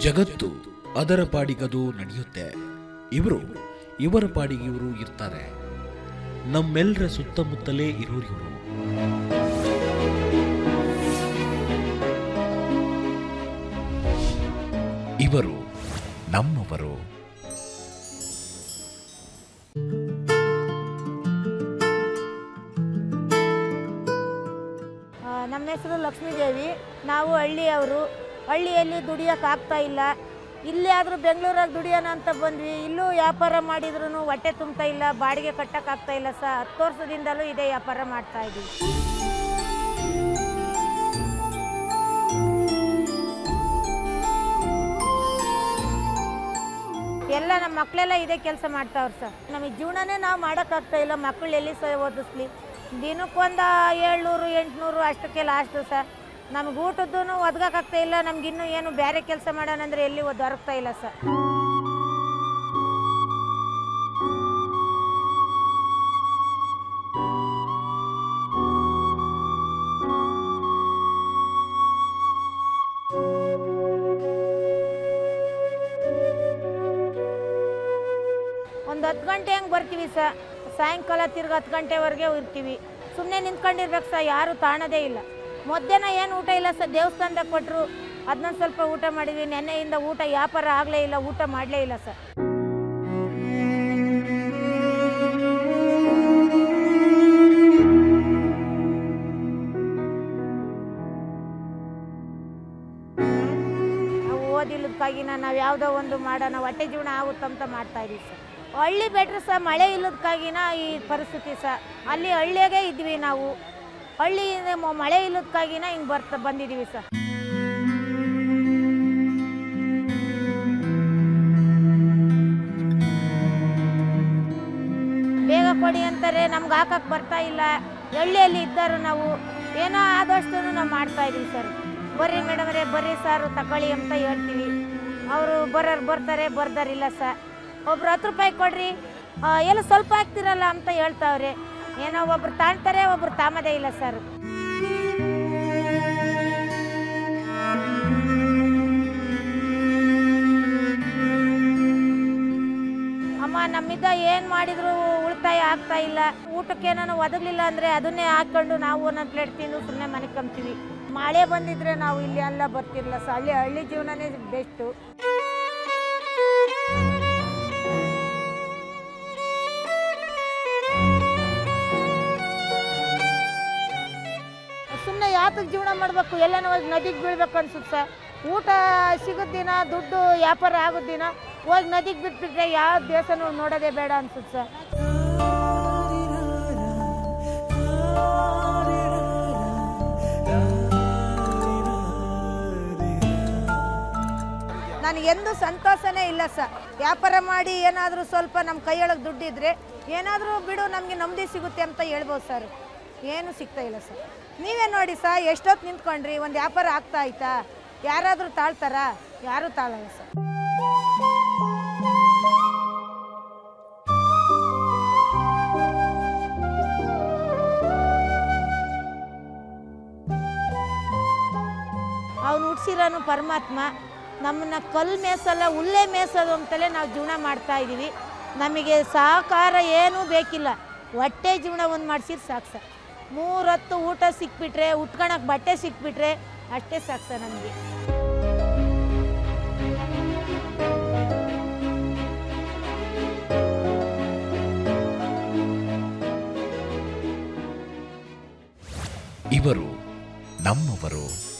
ಜಗತ್ತು ಅದರ ಪಾಡಿಗದು ನಡೆಯುತ್ತೆ. ಇವರು, ಇವರ ಪಾಡಿಗೆ ಇವರು ಇರ್ತಾರೆ. ನಮ್ಮೆಲ್ಲರ ಸುತ್ತಮುತ್ತಲೇ ಇರೋರು ಇವರು. ಇವರು ನಮ್ಮವರು. ನಮ್ಮ ಹೆಸರು ಲಕ್ಷ್ಮೀದೇವಿ. ನಾವು ಹಳ್ಳಿಯವರು. ಹಳ್ಳಿಯಲ್ಲಿ ದುಡಿಯೋಕ್ಕಾಗ್ತಾ ಇಲ್ಲ. ಇಲ್ಲಿ ಆದರೂ ಬೆಂಗಳೂರಾಗ ದುಡಿಯೋಣ ಅಂತ ಬಂದ್ವಿ. ಇಲ್ಲೂ ವ್ಯಾಪಾರ ಮಾಡಿದ್ರೂ ಹೊಟ್ಟೆ ತುಂಬ್ತಾ ಇಲ್ಲ, ಬಾಡಿಗೆ ಕಟ್ಟೋಕ್ಕಾಗ್ತಾ ಇಲ್ಲ ಸ ಹತ್ತು ವರ್ಷದಿಂದಲೂ ಇದೇ ವ್ಯಾಪಾರ ಮಾಡ್ತಾ ಇದ್ದೀವಿ ಎಲ್ಲ ನಮ್ಮ ಮಕ್ಕಳೆಲ್ಲ ಇದೇ ಕೆಲಸ ಮಾಡ್ತಾವ್ರು ಸರ್. ನಮಗೆ ಜೀವನನೇ ನಾವು ಮಾಡೋಕ್ಕಾಗ್ತಾ ಇಲ್ಲ. ಮಕ್ಕಳು ಎಲ್ಲಿ ಸಹ ಓದಿಸ್ಲಿ? ದಿನಕ್ಕೊಂದು ಏಳ್ನೂರು, ಎಂಟುನೂರು ಅಷ್ಟಕ್ಕೆ ಲಾಸ್ಟು ಸರ್. ನಮ್ಗೆ ಊಟದ್ದು ಒದಗಕ್ಕಾಗ್ತಾ ಇಲ್ಲ, ನಮ್ಗೆ ಇನ್ನೂ ಏನು ಬೇರೆ ಕೆಲಸ ಮಾಡೋಣ ಅಂದರೆ ಎಲ್ಲಿ ದೊರಕ್ತಾ ಇಲ್ಲ ಸರ್. ಒಂದು ಹತ್ತು ಗಂಟೆ ಹೆಂಗೆ ಬರ್ತೀವಿ ಸರ್. ಸಾಯಂಕಾಲ ತಿರ್ಗಿ ಹತ್ತು ಗಂಟೆವರೆಗೆ ಇರ್ತೀವಿ. ಸುಮ್ಮನೆ ನಿಂತ್ಕೊಂಡಿರ್ಬೇಕು ಸರ್, ಯಾರು ತಾಣದೇ ಇಲ್ಲ. ಮಧ್ಯಾಹ್ನ ಏನು ಊಟ ಇಲ್ಲ ಸರ್ ದೇವಸ್ಥಾನದ ಕೊಟ್ಟರು ಅದನ್ನ ಸ್ವಲ್ಪ ಊಟ ಮಾಡಿದ್ವಿ. ನೆನ್ನೆಯಿಂದ ಊಟ ವ್ಯಾಪಾರ ಆಗಲೇ ಇಲ್ಲ, ಊಟ ಮಾಡಲೇ ಇಲ್ಲ ಸರ್ ನಾವು ಓದಿಲ್ಲದಕ್ಕಾಗಿನ ನಾವು ಯಾವುದೋ ಒಂದು ಮಾಡೋಣ, ಹೊಟ್ಟೆ ಜೀವನ ಆಗುತ್ತಂತ ಮಾಡ್ತಾ ಇದೀವಿ ಸರ್ ಹಳ್ಳಿ ಬೆಟ್ರ್ ಸಹ ಮಳೆ ಇಲ್ಲದಕ್ಕಾಗಿನ ಈ ಪರಿಸ್ಥಿತಿ ಸರ್ ಅಲ್ಲಿ ಹಳ್ಳಿಯಾಗೆ ಇದ್ವಿ ನಾವು. ಹಳ್ಳಿ ಮ- ಮಳೆ ಇಲ್ಲದಕ್ಕಾಗಿನ ಹಿಂಗೆ ಬರ್ತಾ ಬಂದಿದ್ದೀವಿ ಸರ್. ಬೇಗ ಕೊಡಿ ಅಂತಾರೆ, ನಮ್ಗೆ ಹಾಕಕ್ಕೆ ಬರ್ತಾ ಇಲ್ಲ. ಹಳ್ಳಿಯಲ್ಲಿ ಇದ್ದರು ನಾವು ಏನೋ ಆದಷ್ಟು ನಾವು ಮಾಡ್ತಾ ಇದೀವಿ ಸರ್. ಬರ್ರಿ ಮೇಡಮ್ರೆ, ಬರ್ರಿ ಸರ್, ತಗೊಳ್ಳಿ ಅಂತ ಹೇಳ್ತೀವಿ. ಅವರು ಬರೋರು ಬರ್ತಾರೆ ಬರ್ದಾರಿಲ್ಲ ಸರ್. ಒಬ್ರು ಹತ್ತು ರೂಪಾಯಿ ಕೊಡ್ರಿ ಎಲ್ಲ ಸ್ವಲ್ಪ ಹಾಕ್ತಿರಲ್ಲ ಅಂತ ಹೇಳ್ತಾವ್ರೆ. ಏನೋ ಒಬ್ರು ತಾಳ್ತಾರೆ ಒಬ್ರು ತಾಮದೇ ಇಲ್ಲ ಸರ್. ಅಮ್ಮ, ನಮ್ಮಿಂದ ಏನು ಮಾಡಿದ್ರು ಉಳಿತಾಯ ಆಗ್ತಾ ಇಲ್ಲ. ಊಟಕ್ಕೆ ನಾನು ಒದಗಲಿಲ್ಲ ಅಂದರೆ ಅದನ್ನೇ ಹಾಕೊಂಡು ನಾವು ಒಂದೊಂದು ಪ್ಲೇಟ್ ತಿಂದು ಸುಮ್ಮನೆ ಮನೆ ಕಂಬ್ತೀವಿ ಮಳೆ ಬಂದಿದ್ರೆ ನಾವು ಇಲ್ಲಿ ಎಲ್ಲ ಬರ್ತಿರಲ್ಲ ಸರ್. ಅಲ್ಲಿ ಹಳ್ಳಿ ಜೀವನನೇ ಬೆಸ್ಟು. ಯಾತಕ್ಕೆ ಜೀವನ ಮಾಡಬೇಕು, ಎಲ್ಲನೂ ಹೋಗಿ ನದಿಗೆ ಬೀಳ್ಬೇಕು ಅನ್ಸುತ್ತೆ. ಊಟ ಸಿಗು ದಿನ, ದುಡ್ಡು ವ್ಯಾಪಾರ ಆಗೋದಿನ ದಿನ, ಹೋಗಿ ನದಿಗೆ ಬಿಟ್ಬಿಟ್ರೆ ಯಾವ ದೇಶನೂ ನೋಡೋದೇ ಬೇಡ ಅನಿಸುತ್ತೆ. ಸರ್ ನನಗೆಂದು ಸಂತೋಷನೇ ಇಲ್ಲ ಸರ್. ವ್ಯಾಪಾರ ಮಾಡಿ ಏನಾದರೂ ಸ್ವಲ್ಪ ನಮ್ಮ ಕೈಯೊಳಗೆ ದುಡ್ಡಿದ್ರೆ ಏನಾದರೂ ಬಿಡು, ನಮಗೆ ನೆಮ್ಮದಿ ಸಿಗುತ್ತೆ ಅಂತ ಹೇಳ್ಬೋದು ಸರ್. ಏನು ಸಿಗ್ತಾ ಇಲ್ಲ ಸರ್. ನೀವೇ ನೋಡಿ ಸರ್, ಎಷ್ಟೊತ್ತು ನಿಂತ್ಕೊಂಡ್ರಿ, ಒಂದು ವ್ಯಾಪಾರ ಆಗ್ತಾ ಆಯ್ತಾ? ಯಾರಾದರೂ ತಾಳ್ತಾರಾ? ಯಾರೂ ತಾಳಲ್ಲ ಸರ್. ಅವನು ಹುಡ್ಸಿರೋನು ಪರಮಾತ್ಮ. ನಮ್ಮನ್ನ ಕಲ್ಲು ಮೇಸಲ್ಲ, ಹುಲ್ಲೇ ಮೇಸೋದು ಅಂತಲೇ ನಾವು ಜೀವನ ಮಾಡ್ತಾ ಇದ್ದೀವಿ ನಮಗೆ ಸಹಕಾರ ಏನೂ ಬೇಕಿಲ್ಲ. ಹೊಟ್ಟೆ ಜೀವನ ಒಂದು ಮಾಡಿಸಿದ್ರೆ ಸಾಕು ಸರ್. ಮೂರೊತ್ತು ಊಟ ಸಿಕ್ಬಿಟ್ರೆ ಉಟ್ಕೊಳಕ್ಕೆ ಬಟ್ಟೆ ಸಿಕ್ಬಿಟ್ರೆ ಅಷ್ಟೇ ಸಾಕು ಸರ್ ನಮಗೆ. ಇವರು ನಮ್ಮವರು.